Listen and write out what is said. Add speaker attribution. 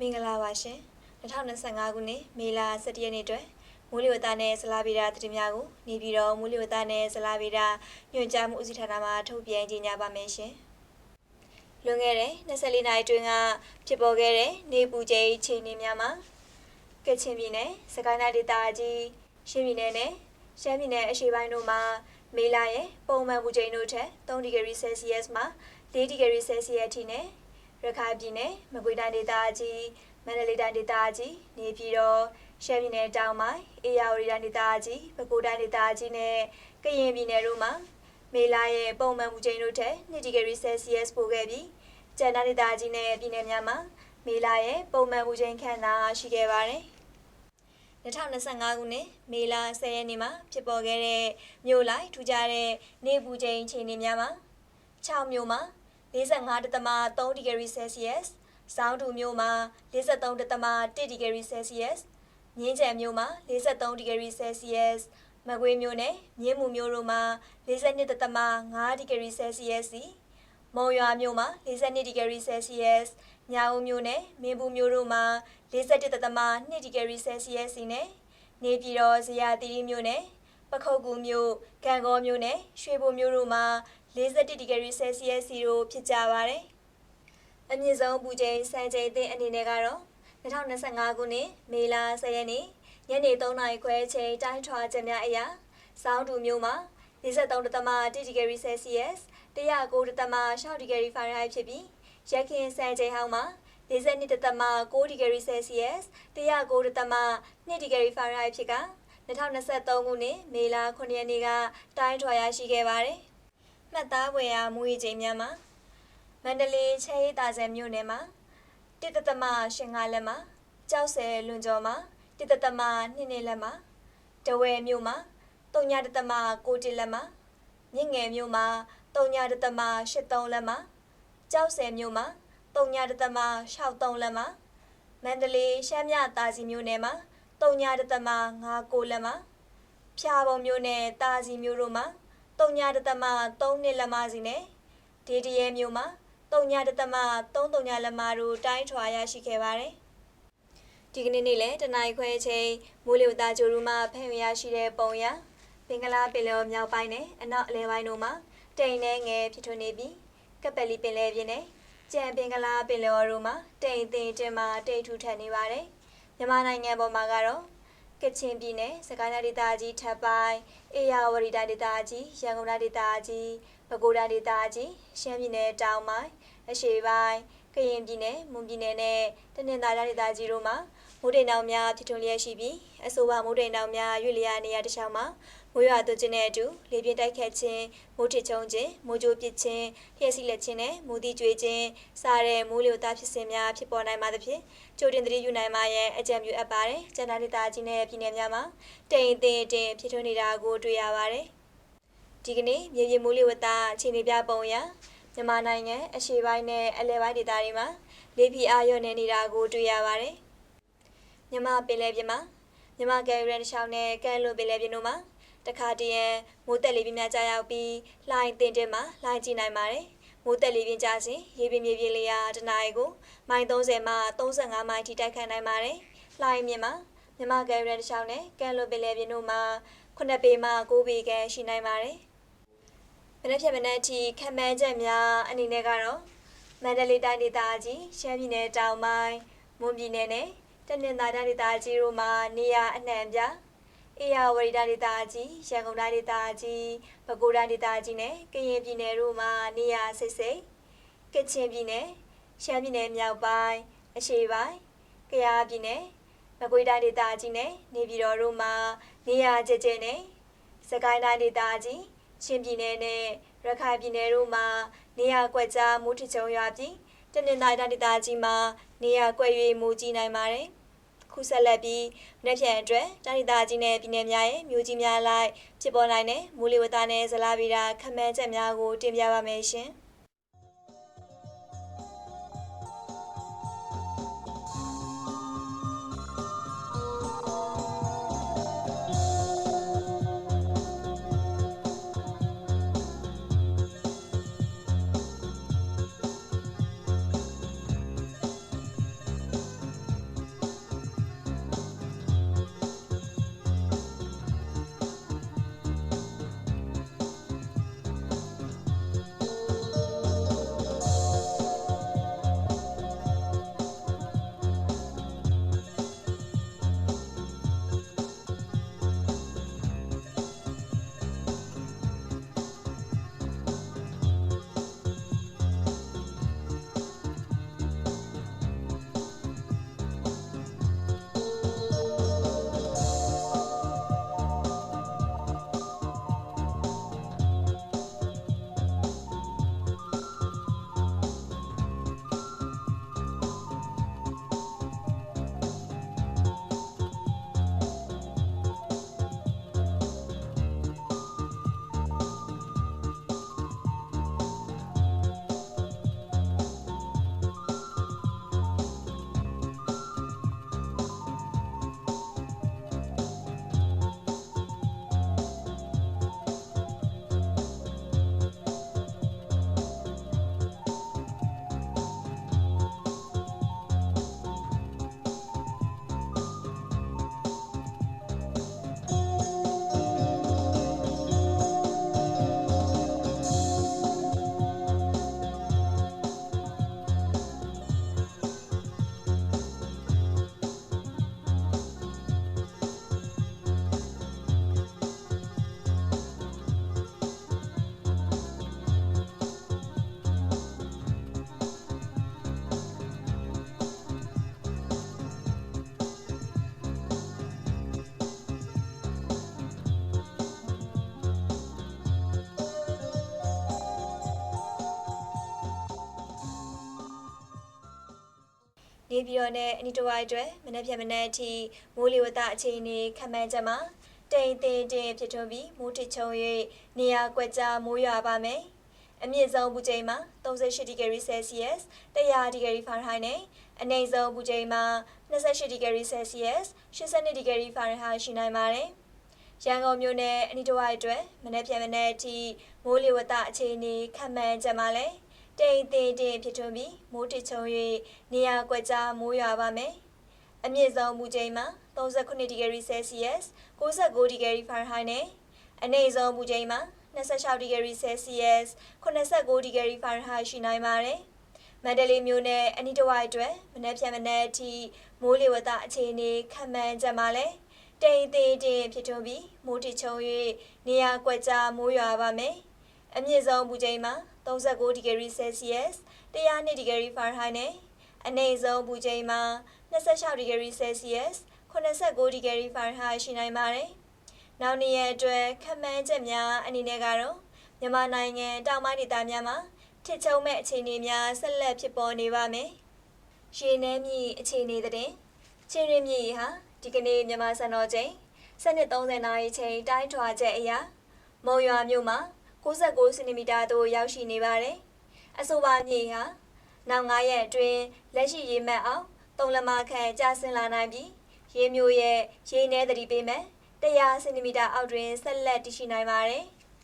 Speaker 1: မင်္ဂလာပါရှင်2025ခုနှစ်မေလ17ရက်နေ့အတွက်မိုးလေဝသနဲ့ဇလာဗီရာသတင်းများကိုနေပြည်တော်မိုးလေဝသနဲ့ဇလာဗီရာညွှန်ကြားမှုဦးစီးဌာနမှထုတ်ပြန်ကြေညာပါမယ်ရှင်လွန်ခဲ့တဲ့24နာရီတွင်ကဖြစ်ပေါ်ခဲ့တဲ့နေပူချိန်ချိန်နေများမှာကချင်ပြည်နယ်စကိုင်းတိုင်းဒေသကြီးရှမ်းပြည်နယ်နဲ့ရှမ်းပြည်နယ်အရှေ့ပိုင်းတို့မှာမေလရဲ့ပုံမှန်ပူချိန်တို့ထက်3ဒီဂရီဆဲလ်စီယပ်မှ4ဒီဂရီဆဲလ်စီယပ်ထိနဲ့ ရခိုင်ပြည်နယ်မကွေးတိုင်းဒေသကြီးမန္တလေးတိုင်းဒေသကြီးနေပြည်တော်ရှမ်းပြည်နယ်တောင်ပိုင်းအေရဝတီတိုင်းဒေသကြီးပဲခူးတိုင်းဒေသကြီးနဲ့ကရင်ပြည်နယ်တို့မှာမေလရဲ့ပုံမှန်မူချိန်တို့ထက်2ဒီဂရီဆဲလ်စီယပ်ပိုခဲ့ပြီးကျန်တဲ့ဒေသကြီးနဲ့ပြည်နယ်များမှာမေလရဲ့ပုံမှန်မူချိန်ခန့်သာရှိခဲ့ပါတယ်2025ခုနှစ်မေလ10ရက်နေ့မှာဖြစ်ပေါ်ခဲ့တဲ့မြို့လိုက်ထူကြတဲ့နေပူချိန်ချိန်နေများမှာ6မြို့မှာ 45.3ဒီဂရီဆဲလ်စီယပ်စ်၊စောင်းတူမြို့မှာ53.1ဒီဂရီဆဲလ်စီယပ်စ်၊မြင်းကြံမြို့မှာ53ဒီဂရီဆဲလ်စီယပ်စ်၊မကွေးမြို့နယ်မြင်းမူမြို့တို့မှာ42.5ဒီဂရီဆဲလ်စီယပ်စ်၊မုံရွာမြို့မှာ42ဒီဂရီဆဲလ်စီယပ်စ်၊ညောင်ဦးမြို့နယ်မင်းဘူးမြို့တို့မှာ41.2ဒီဂရီဆဲလ်စီယပ်စ်နဲ့နေပြည်တော်ဇရာတိရီမြို့နယ် ပခုတ်ကူမြို့ကံကောမြို့နယ်ရွှေဘိုမြို့တို့မှာ41ဒီဂရီဆဲလ်စီယပ်စီတို့ဖြစ်ကြပါတယ်။အမြင့်ဆုံးပူချိန်စံချိန်အသင်းအနေနဲ့ကတော့2025ခုနှစ်မေလ10ရက်နေ့ညနေ3နာရီခွဲချိန်တိုင်းထွာချက်များအရာစောင်းတူမြို့မှာ43.1ဒီဂရီဆဲလ်စီယပ်109.6ဒီဂရီဖာရင်ဟိုက်ဖြစ်ပြီးရခင်စံချိန်ဟောင်းမှာ42.6ဒီဂရီဆဲလ်စီယပ်109.2ဒီဂရီဖာရင်ဟိုက်ဖြစ်က 2023ခုနှစ်မေလ9ရက်နေ့ကတိုင်းထွာရရှိခဲ့ပါတယ်။မှတ်သားဖွယ်ရာမူရည်ချိန်များမှာမန္တလေးချဲရီတာဆယ်မြို့နယ်မှာတစ်တသမရှင်ငါလက်မှာကြောက်ဆယ်လွန်ကျော်မှာတစ်တသမနှစ်နှစ်လက်မှာတဝဲမြို့မှာတုံညာတသမကိုတီလက်မှာမြင့်ငယ်မြို့မှာတုံညာတသမရှစ်သုံးလက်မှာကြောက်ဆယ်မြို့မှာတုံညာတသမရှောက်သုံးလက်မှာမန္တလေးရှမ်းမြတာစီမြို့နယ်မှာ တုံညာတသမငါကိုလက်မှာဖြာပုံမြို့နယ်တာစီမြို့တို့မှာတုံညာတသမ3နှစ်လက်မစီနဲ့ဒေဒီရဲမျိုးမှာတုံညာတသမ3တုံညာလက်မတို့တိုင်းထွာရရှိခဲ့ပါတယ်။ဒီကနေ့နေ့လည်းတနင်္ဂနွေခွဲချိန်မိုးလေဝသကြိုရူမှဖန်ရရှိတဲ့ပုံရဘင်္ဂလားပင်လယ်မြောက်ပိုင်းနဲ့အနောက်အလယ်ပိုင်းတို့မှာတိမ်နဲ့ငယ်ဖြစ်ထွန်းနေပြီးကပလီပင်လယ်ပြင်နဲ့ကြံပင်္ဂလားပင်လယ်တို့မှာတိမ်သိမ်းတင်မှာတိတ်ထူထပ်နေပါတယ်။ မြန်မာနိုင်ငံပေါ်မှာကတော့ကချင်ပြည်နယ်စကိုင်းတိုင်းဒေသကြီးထပ်ပိုင်းအေရဝတီတိုင်းဒေသကြီးရန်ကုန်တိုင်းဒေသကြီးပဲခူးတိုင်းဒေသကြီးရှမ်းပြည်နယ်တောင်ပိုင်းအရှေ့ပိုင်းကရင်ပြည်နယ်မွန်ပြည်နယ်နဲ့တနင်္သာရီတိုင်းဒေသကြီးတို့မှာ မိုးတိမ်တောင်များဖြစ်ထွန်းလျက်ရှိပြီးအဆိုပါမိုးတိမ်တောင်များရွေ့လျားနေရာတစ်လျှောက်မှာမိုးရွာသွန်းခြင်းနဲ့အတူလေပြင်းတိုက်ခတ်ခြင်းမိုးထစ်ချုံခြင်းမိုးကြိုးပစ်ခြင်းလျှက်စီးလက်ခြင်းနဲ့မိုးသီးကျွေးခြင်းစတဲ့မိုးလေဝသဖြစ်စဉ်များဖြစ်ပေါ်နိုင်ပါသဖြင့်ကြိုတင်သတိယူနိုင်မှာရဲ့အကြံပြုအပ်ပါတယ်။ကျန်တဲ့ဒေသကြီးနဲ့ပြည်နယ်များမှာတိမ်တင်တင်ဖြစ်ထွန်းနေတာကိုတွေ့ရပါတယ်။ဒီကနေ့မြေပြင်မိုးလေဝသအခြေအနေပြပုံအရမြန်မာနိုင်ငံအရှေ့ပိုင်းနဲ့အလယ်ပိုင်းဒေသတွေမှာလေပြင်းအားလျော့နေနေတာကိုတွေ့ရပါတယ်။ မြန်မာပင်လယ်ပြင်မှာမြန်မာကယ်ရီရန်ရှောင်းနဲ့ကဲလွန်ပင်လယ်ပြင်တို့မှာတခါတရံမိုးတက်လေးပြင်းများကြာရောက်ပြီးလှိုင်းတင်တင်မှာလှိုင်းကြည့်နိုင်ပါတယ်။မိုးတက်လေးပြင်းကြစဉ်ရေပြင်မြေပြင်လေးရာတနအီကိုမိုင်30မှ35မိုင်ထိတိုက်ခတ်နိုင်ပါတယ်။လှိုင်းမြင့်မှာမြန်မာကယ်ရီရန်ရှောင်းနဲ့ကဲလွန်ပင်လယ်ပြင်တို့မှာ9ပေမှ9ပေခန့်ရှိနိုင်ပါတယ်။မနေ့ဖြန်မနေ့ထိခံမှန်းချက်များအနေနဲ့ကတော့မန္တလေးတိုင်းဒေသကြီးရှမ်းပြည်နယ်တောင်ပိုင်းမွန်ပြည်နယ်နဲ့ တနင်္သာရီတိုင်းဒေသကြီးတို့မှာနေရာအနှံ့ပြအေရဝတီတိုင်းဒေသကြီးရန်ကုန်တိုင်းဒေသကြီးပဲခူးတိုင်းဒေသကြီးနဲ့ကရင်ပြည်နယ်တို့မှာနေရာစိတ်စိတ်ကချင်ပြည်နယ်ရှမ်းပြည်နယ်မြောက်ပိုင်းအရှေ့ပိုင်းကယားပြည်နယ်မကွေးတိုင်းဒေသကြီးနဲ့နေပြည်တော်တို့မှာနေရာကျကျနဲ့စကိုင်းတိုင်းဒေသကြီးချင်းပြည်နယ်နဲ့ရခိုင်ပြည်နယ်တို့မှာနေရာကွက်ကြားမူထချုံရွာပြီး တနင်္သာရီတိုင်းဒေသကြီးမှာနေရာကွက်၍မူကြီးနိုင်ပါတယ်။ခုဆက်လက်ပြီးမနေ့ဖြန်အတွက်တိုင်းဒေသကြီးနဲ့ပြည်နယ်များရဲ့မြို့ကြီးများလိုက်ဖြစ်ပေါ်နိုင်တဲ့မူလီဝသနဲ့ဇလာဗီရာခန့်မှန်းချက်များကိုတင်ပြပါမယ်ရှင်။ နေပြည်တော်နဲ့အနီးတစ်ဝိုက်အတွက်မနေ့ဖြန်မနေ့အထိမိုးလေဝသအခြေအနေခန့်မှန်းချက်မှာတိမ်တင်တင်ဖြစ်ထွန်းပြီးမိုးထချုံ၍နေရာကွက်ကြားမိုးရွာပါမယ်။အမြင့်ဆုံးပူချိန်မှာ38ဒီဂရီဆယ်စီယပ်100ဒီဂရီဖာရင်ဟိုက်နဲ့အနိမ့်ဆုံးပူချိန်မှာ28ဒီဂရီဆယ်စီယပ်82ဒီဂရီဖာရင်ဟိုက်ရှိနိုင်ပါတယ်။ရန်ကုန်မြို့နယ်အနီးတစ်ဝိုက်အတွက်မနေ့ဖြန်မနေ့အထိမိုးလေဝသအခြေအနေခန့်မှန်းချက်မှာလည်း တိမ်တင်တင်ဖြစ်ထွန်းပြီးမိုးထချုံ၍နေရာကွက်ကြားမိုးရွာပါမယ်။အမြင့်ဆုံးမူချိန်မှာ39ဒီဂရီဆယ်စီယပ်69ဒီဂရီဖာရင်ဟိုက်နဲ့အနည်းဆုံးမူချိန်မှာ26ဒီဂရီဆယ်စီယပ်89ဒီဂရီဖာရင်ဟိုက်ရှိနိုင်ပါတယ်။မန္တလေးမြို့နယ်အနီးတစ်ဝိုက်အတွက်မနက်ဖြန်မနက်အထိမိုးလေဝသအခြေအနေခန့်မှန်းချက်မှာလည်းတိမ်သေးတင်ဖြစ်ထွန်းပြီးမိုးထချုံ၍နေရာကွက်ကြားမိုးရွာပါမယ်။အမြင့်ဆုံးမူချိန်မှာ 39ဒီဂရီဆယ်စီယပ်102ဒီဂရီဖာရင်ဟိုက်နဲ့အနည်းဆုံးပူချိန်မှာ26ဒီဂရီဆယ်စီယပ်89ဒီဂရီဖာရင်ဟိုက်ရှိနိုင်ပါတယ်။နောက်နေ့ရက်အတွက်ခန့်မှန်းချက်များအနေနဲ့ကတော့မြန်မာနိုင်ငံတောင်ပိုင်းဒေသများမှာထစ်ချုံမဲ့အခြေအနေများဆက်လက်ဖြစ်ပေါ်နေပါမယ်။ရေနည်းမြစ်အခြေအနေတဲ့ချင်းရင်းမြစ်ဟာဒီကနေ့မြန်မာစံတော်ချိန်7:30နာရီချိန်တိုင်းထွာချက်အရာမုံရွာမြို့မှာ 69စင်တီမီတာသို့ရောက်ရှိနေပါတယ်။အဆိုပါမြေဟာနောက်9ရက်အတွင်းလက်ရှိရေမှတ်အောင်၃လမခန့်ကျဆင်းလာနိုင်ပြီးရေမျိုးရဲ့ရေနည်းသတိပေးမယ်100စင်တီမီတာအောက်တွင်ဆက်လက်တည်ရှိနိုင်ပါတယ်